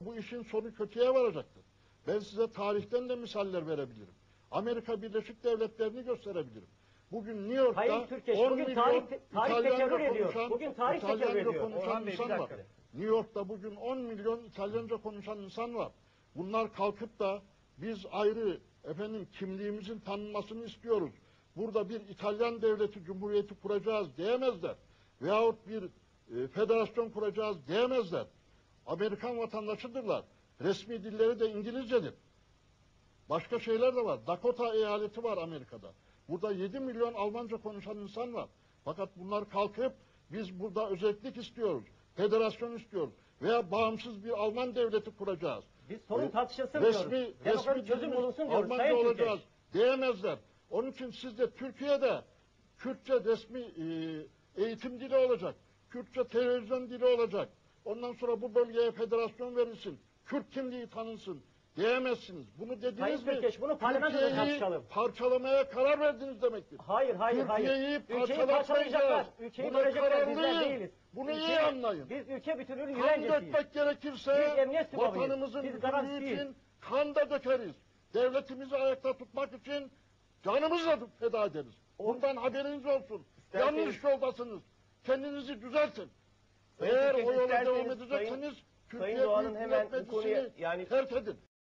bu işin sonu kötüye varacaktır. Ben size tarihten de misaller verebilirim. Amerika Birleşik Devletleri'ni gösterebilirim. Bugün New York'ta Sayın Türkeş, 10 bugün milyon tarih- tarih İtalyanca tekerrür ediyor. konuşan, Bugün tarih İtalyanca tekerrür ediyor. konuşan Orhan Bey, bir insan var. dakika. New York'ta bugün 10 milyon İtalyanca konuşan insan var. Bunlar kalkıp da biz ayrı efendim kimliğimizin tanınmasını istiyoruz. Burada bir İtalyan devleti cumhuriyeti kuracağız diyemezler. Veyahut bir e, federasyon kuracağız diyemezler. Amerikan vatandaşıdırlar. Resmi dilleri de İngilizcedir. Başka şeyler de var. Dakota eyaleti var Amerika'da. Burada 7 milyon Almanca konuşan insan var. Fakat bunlar kalkıp biz burada özellik istiyoruz. Federasyon istiyoruz. Veya bağımsız bir Alman devleti kuracağız. Biz sorun tartışılsın diyoruz. Resmi, resmi çözüm bulunsun diyoruz. Almanca Sayın olacağız Türkeş. diyemezler. Onun için siz de Türkiye'de Kürtçe resmi e, eğitim dili olacak. Kürtçe televizyon dili olacak. Ondan sonra bu bölgeye federasyon verilsin. Kürt kimliği tanınsın diyemezsiniz. Bunu dediniz Sayın mi? Türkeş, bunu parlamentoda tartışalım. parçalamaya karar verdiniz demektir. Hayır, hayır, hayır. Ülkeyi parçalayacaklar. Ülkeyi Buna kararlıyız. değiliz. Bunu iyi Ülkeyi- anlayın. Biz ülke bütünlüğünün Kan güvencesiyiz. dökmek gerekirse Biz vatanımızın bütünlüğü için kan da dökeriz. Devletimizi ayakta tutmak için canımızla da feda ederiz. Bundan haberiniz olsun. Yanlış yoldasınız. Kendinizi düzeltin. Eğer o yola devam edecekseniz Sayın Türkiye Doğan'ın Büyük hemen Millet bu konuya Meclisi'ni yani terk edin.